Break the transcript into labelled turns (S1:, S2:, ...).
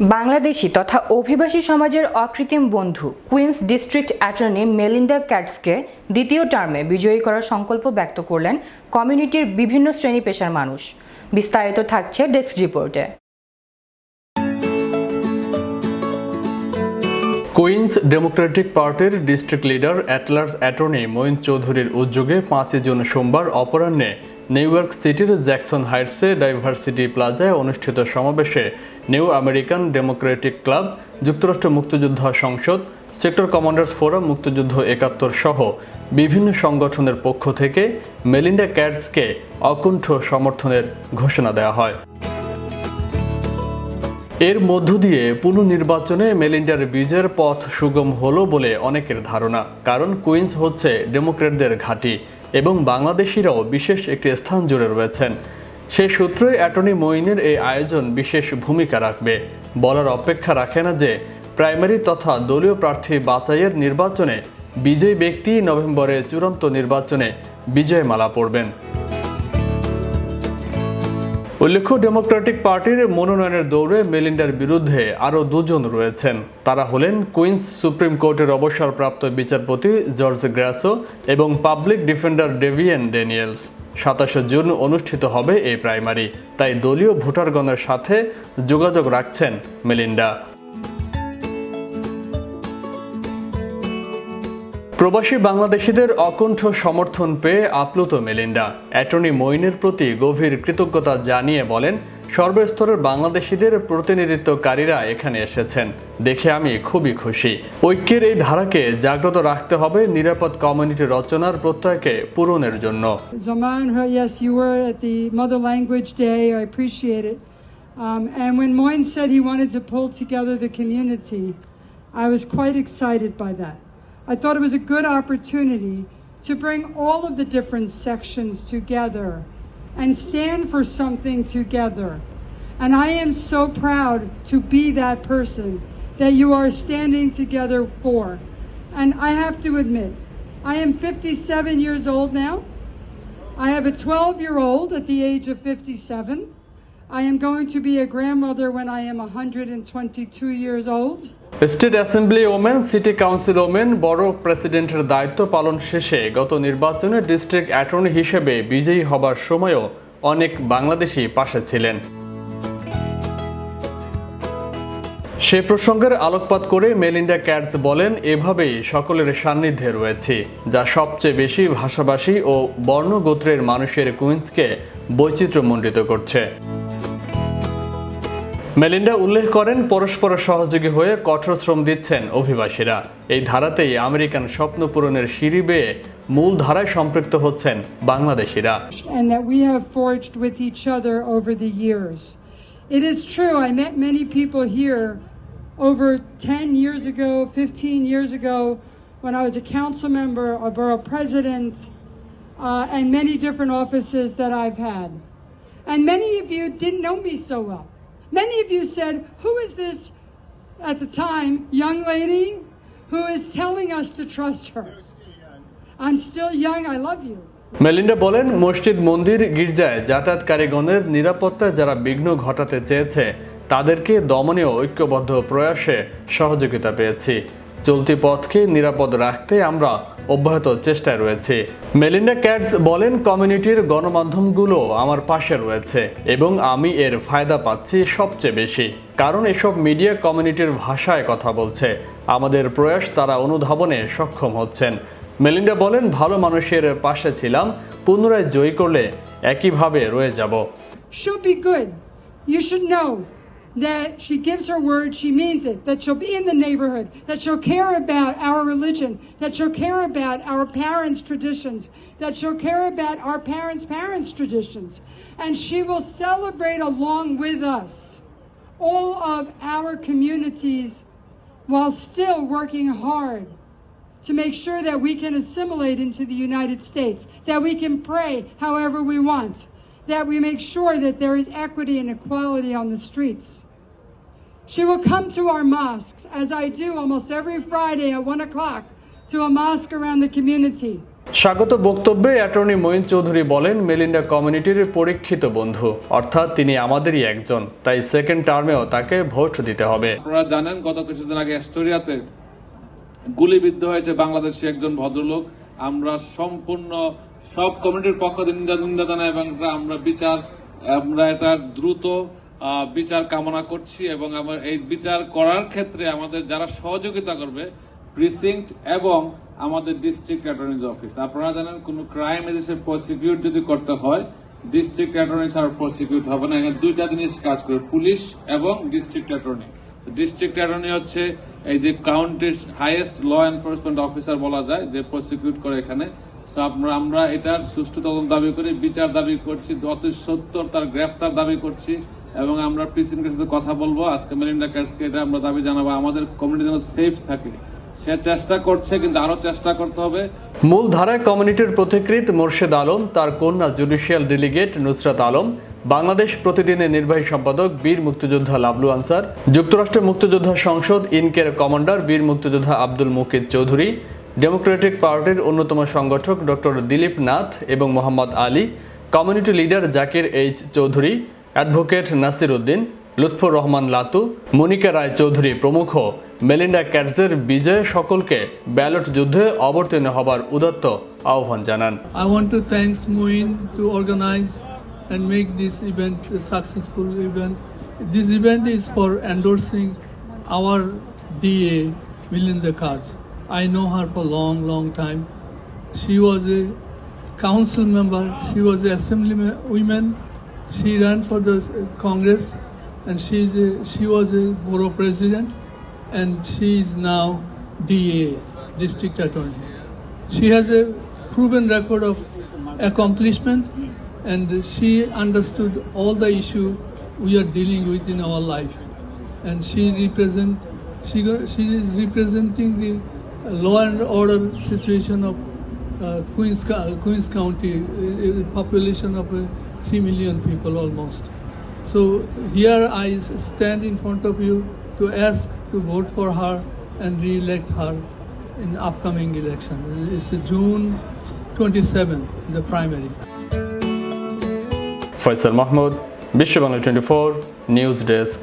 S1: বাংলাদেশি তথা অভিবাসী সমাজের অকৃত্রিম বন্ধু কুইন্স ডিস্ট্রিক্ট অ্যাটর্নি মেলিন্ডা ক্যাটসকে দ্বিতীয় টার্মে বিজয়ী করার সংকল্প ব্যক্ত করলেন কমিউনিটির বিভিন্ন শ্রেণি পেশার মানুষ। বিস্তারিত থাকছে ডেস্ক রিপোর্টে।
S2: কুইন্স ডেমোক্রেটিক পার্টির ডিস্ট্রিক্ট লিডার অ্যাটলার্স অ্যাটর্নি মঈন চৌধুরীর উদ্যোগে পাঁচই জুন সোমবার অপরাহ্নে নিউ ইয়র্ক সিটির জ্যাকসন হাইটসে ডাইভার্সিটি প্লাজায় অনুষ্ঠিত সমাবেশে নিউ আমেরিকান ডেমোক্রেটিক ক্লাব, যুক্তরাষ্ট্র মুক্তিযোদ্ধা সংসদ, সেক্টর কমান্ডার্স ফোরাম, মুক্তিযুদ্ধ একাত্তর সহ বিভিন্ন সংগঠনের পক্ষ থেকে মেলিন্ডা ক্যাটসকে অকুণ্ঠ সমর্থনের ঘোষণা দেওয়া হয়। এর মধ্য দিয়ে পুনর্নির্বাচনে মেলিন্ডার বিজয়ের পথ সুগম হলো বলে অনেকের ধারণা, কারণ কুইন্স হচ্ছে ডেমোক্রেটদের ঘাঁটি। এবং বাংলাদেশিরাও বিশেষ একটি স্থান জুড়ে রয়েছেন। সেই সূত্রে অ্যাটর্নি মঈনের এই আয়োজন বিশেষ ভূমিকা রাখবে। বলার অপেক্ষা রাখে না যে প্রাইমারি তথা দলীয় প্রার্থী বাছাইয়ের নির্বাচনে বিজয়ী ব্যক্তি নভেম্বরে চূড়ান্ত নির্বাচনে বিজয় মালা পড়বেন। উল্লেখ্য ডেমোক্রেটিক পার্টির মনোনয়নের দৌড়ে মেলিন্ডার বিরুদ্ধে আরও দুজন রয়েছেন। তারা হলেন কুইন্স সুপ্রিম কোর্টের অবসরপ্রাপ্ত বিচারপতি জর্জ গ্রাসো এবং পাবলিক ডিফেন্ডার ডেভিয়েন ড্যানিয়েলস। সাতাশে জুন অনুষ্ঠিত হবে এই প্রাইমারি, তাই দলীয় ভোটারগণের সাথে যোগাযোগ রাখছেন মেলিন্ডা। প্রবাসী বাংলাদেশিদের অকণ্ঠ সমর্থন পেয়ে আপ্লুত মেলিন্ডা। অ্যাটর্নি মইনের প্রতি গভীর কৃতজ্ঞতা জানিয়ে বলেন সর্বস্তরের বাংলাদেশিদের প্রতিনিধিত্বকারীরা এখানে এসেছেন। দেখে আমি খুবই খুশি। ঐক্যের এই ধারাকে জাগ্রত রাখতে হবে নিরাপদ কমিউনিটি রচনার প্রত্যয়কে পূরণের জন্য.
S3: Um, I was quite excited by that. I thought it was a good opportunity to bring all of the different sections together and stand for something together. And I am so proud to be that person that you are standing together for. And I have to admit, I am 57 years old now. I have a 12 year old at the age of 57. I am going to be a grandmother when I am 122 years old.
S2: State assembly women city council women বড় প্রেসিডেন্টের দায়িত্ব পালন শেষে গত নির্বাচনে district attorney হিসেবে বিজয়ী হবার সময়ও অনেক বাংলাদেশি পাশে ছিলেন সে প্রসঙ্গের আলোকপাত করে মেলিন্ডা ক্যাটস বলেন, এভাবেই সকলের সান্নিধ্যে রয়েছে, যা সবচেয়ে বেশি ভাষাভাষী ও বর্ণগোত্রের মানুষের কুইন্সকে বৈচিত্র্যমণ্ডিত করছে মেলিন্ডা উল্লেখ করেন পরস্পর সহযোগী হয়ে কঠোর শ্রম দিচ্ছেন অভিবাসীরা এই ধারাতেই আমেরিকান স্বপ্ন পূরণের সিঁড়ি বেয়ে মূল ধারায় সম্পৃক্ত হচ্ছেন বাংলাদেশিরা.
S3: It is true, I met many people here over 10 years ago, 15 years ago, when I was a council member, a borough president, uh, and many different offices that I've had. And many of you didn't know me so well. Many of you said, Who is this, at the time, young lady who is telling us to trust her? I'm still young, I love you.
S2: Melinda বলেন মসজিদ মন্দির গির্জায় যাতায়াতকারীগণের নিরাপত্তায় যারা বিঘ্ন ঘটাতে চেয়েছে তাদেরকে দমনেও ঐক্যবদ্ধ প্রয়াসে সহযোগিতা পেয়েছি চলতি পথকে নিরাপদ রাখতে আমরা অব্যাহত চেষ্টায় রয়েছি। মেলিন্ডা ক্যাটস বলেন, কমিউনিটির গণমাধ্যমগুলো আমার পাশে রয়েছে এবং আমি এর ফায়দা পাচ্ছি সবচেয়ে বেশি। কারণ এসব মিডিয়া কমিউনিটির ভাষায় কথা বলছে। আমাদের প্রয়াস তারা অনুধাবনে সক্ষম হচ্ছেন। মেলিন্ডা বলেন, ভালো মানুষের পাশে ছিলাম, পুনরায় জয়ী করলে একইভাবে রয়ে যাব।
S3: Should that she gives her word, she means it, that she'll be in the neighborhood, that she'll care about our religion, that she'll care about our parents' traditions, that she'll care about our parents' parents' traditions. And she will celebrate along with us all of our communities while still working hard to make sure that we can assimilate into the United States, that we can pray however we want, that we make sure that there is equity and equality on the streets. She will come to our mosques, as I do almost every Friday at 1 o'clock, to a mosque around the community.
S2: স্বাগত বক্তব্যে attorney Moin Chowdhury বলেন Melinda কমিউনিটির পরীক্ষিত বন্ধু। অর্থাৎ তিনি আমাদেরই একজন তাই সেকেন্ড টার্মেও তাকে ভোট দিতে হবে।
S4: আপনারা জানেন গত কিছুদিন আগে অ্যাস্টোরিয়াতে গুলিবিদ্ধ হয়েছে বাংলাদেশি একজন ভদ্রলোক। আমরা সম্পূর্ণ সব কমিটির পক্ষ থেকে নিন্দা নিন্দা জানাই এবং আমরা বিচার আমরা এটা দ্রুত বিচার কামনা করছি এবং আমার এই বিচার করার ক্ষেত্রে আমাদের যারা সহযোগিতা করবে প্রিসিংক্ট এবং আমাদের ডিস্ট্রিক্ট অ্যাটর্নিজ অফিস আপনারা জানেন, কোনো ক্রাইম এদেশে প্রসিকিউট যদি করতে হয় ডিস্ট্রিক্ট অ্যাটর্নি ছাড়া প্রসিকিউট হবে না। এখানে দুইটা জিনিস কাজ করে, পুলিশ এবং ডিস্ট্রিক্ট অ্যাটর্নি ডিস্ট্রিক্ট অ্যাটর্নি হচ্ছে এই যে কাউন্টির হাইয়েস্ট ল এনফোর্সমেন্ট অফিসার বলা যায়, যে প্রসিকিউট করে এখানে। So, আমরা আমরা এটার সুষ্ঠু তদন্ত দাবি করি, বিচার দাবি করছি, অতি সত্তর তার গ্রেফতার দাবি করছি। এবং আমরা প্রিসিডেন্টের সাথে কথা বলব। আজকে মেলিন্ডা ক্যাটসকে এটা আমরা দাবি জানাব। আমাদের কমিউনিটি যেন সেফ থাকে। সে চেষ্টা করছে, কিন্তু চেষ্টা করতে হবে।
S2: মূল ধারায় কমিউনিটির মোর্শেদ আলম, তার কন্যা জুডিশিয়াল ডেলিগেট নুসরাত আলম, বাংলাদেশ প্রতিদিনের নির্বাহী সম্পাদক বীর মুক্তিযোদ্ধা লাবলু আনসার যুক্তরাষ্ট্র মুক্তিযোদ্ধা সংসদ ইনকের কমান্ডার বীর মুক্তিযোদ্ধা আব্দুল মুকিদ চৌধুরী, ডেমোক্রেটিক পার্টির অন্যতম সংগঠক ডক্টর দিলীপ নাথ এবং Mohammad Ali, community leader Zakir H Chowdhury advocate Nasir Uddin Lutfur Rahman Latu, Monica Roy Chowdhury প্রমুখ, মেলিন্ডা ক্যাটসের বিজয় সকলকে ব্যালট যুদ্ধে অবতীর্ণ হবার উদাত্ত আহ্বান জানান।
S5: I want to thanks Moin to organise and make this event successful event this event is for endorsing our DA Melinda Katz I know her for long long time she was a council member she was a assembly women She ran for the Congress, and she's a, she was a borough president, and she is now DA, district attorney. She has a proven record of accomplishment and she understood all the issue we are dealing with in our life. And she represent she, she is representing the law and order situation of uh, Queens, Queens County, a, a population of uh, 3 million people almost. So here I stand in front of you to ask to vote for her and re-elect her in upcoming election. It's June 27th, the primary.
S2: Faisal Mahmoud, Bishop 24, News Desk.